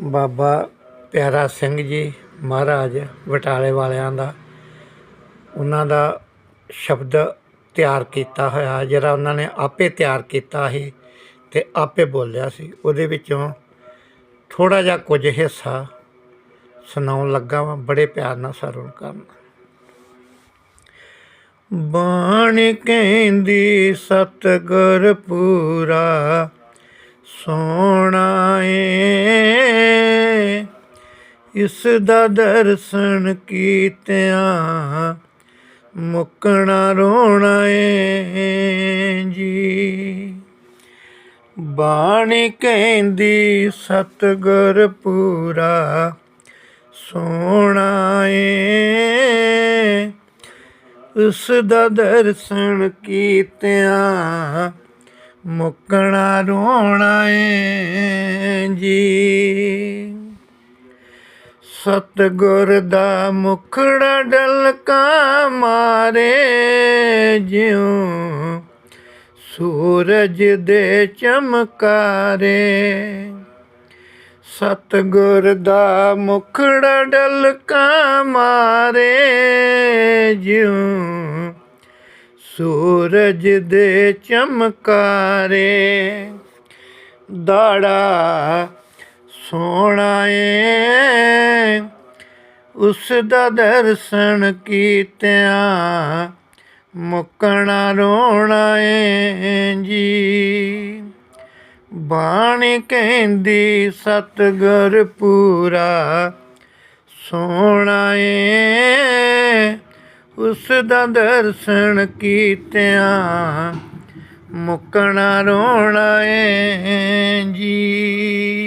ਬਾਬਾ ਪਿਆਰਾ ਸਿੰਘ ਜੀ ਮਹਾਰਾਜ ਬਟਾਲੇ ਵਾਲਿਆਂ ਦਾ, ਉਹਨਾਂ ਦਾ ਸ਼ਬਦ ਤਿਆਰ ਕੀਤਾ ਹੋਇਆ, ਜਿਹੜਾ ਉਹਨਾਂ ਨੇ ਆਪੇ ਤਿਆਰ ਕੀਤਾ ਸੀ ਤੇ ਆਪੇ ਬੋਲਿਆ ਸੀ। ਉਹਦੇ ਵਿੱਚੋਂ ਥੋੜਾ ਜਿਹਾ ਕੁਝ ਹਿੱਸਾ ਸੁਣਾਉਣ ਲੱਗਾ ਵਾਂ, ਬੜੇ ਪਿਆਰ ਨਾਲ ਸਰਵਣ ਕਰਨਾ। ਬਾਣ ਕਹਿੰਦੀ, ਸਤਗੁਰ ਪੂਰਾ ਸੋਹਣਾ ਇਸ ਦਾ ਦਰਸ਼ਨ ਕੀਤਿਆਂ ਮੁਕਣਾ ਰੋਣਾ ਏ ਜੀ। ਬਾਣੀ ਕਹਿੰਦੀ, ਸਤਗੁਰ ਪੂਰਾ ਸੋਹਣਾ ਏ। ਉਸ ਦਾ ਦਰਸ਼ਨ ਕੀਤਿਆਂ ਮੁਕਣਾ ਰੋਣਾ ਏ ਜੀ। ਸਤਗੁਰ ਦਾ ਮੁਖੜਾ ਡਲਕਾ ਮਾਰੇ ਜਿਉ, ਸੂਰਜ ਦੇ ਚਮਕਾਰੇ। ਸਤਗੁਰ ਦਾ ਮੁਖੜਾ ਡਲਕਾ ਮਾਰੇ ਜਿਉ, ਸੂਰਜ ਦੇ ਚਮਕਾਰੇ। ਦਾੜਾ ਸੋਹਣਾ ਏ ਉਸ ਦਾ ਦਰਸ਼ਨ ਕੀਤਿਆਂ ਮੁਕਣਾ ਰੋਣਾ ਏ ਜੀ ਬਾਣੀ ਕਹਿੰਦੀ, ਸਤਗੁਰ ਪੂਰਾ ਸੋਹਣਾ ਏ। ਉਸ ਦਾ ਦਰਸ਼ਨ ਕੀਤਿਆਂ ਮੁਕਣਾ ਰੋਣਾ ਏ ਜੀ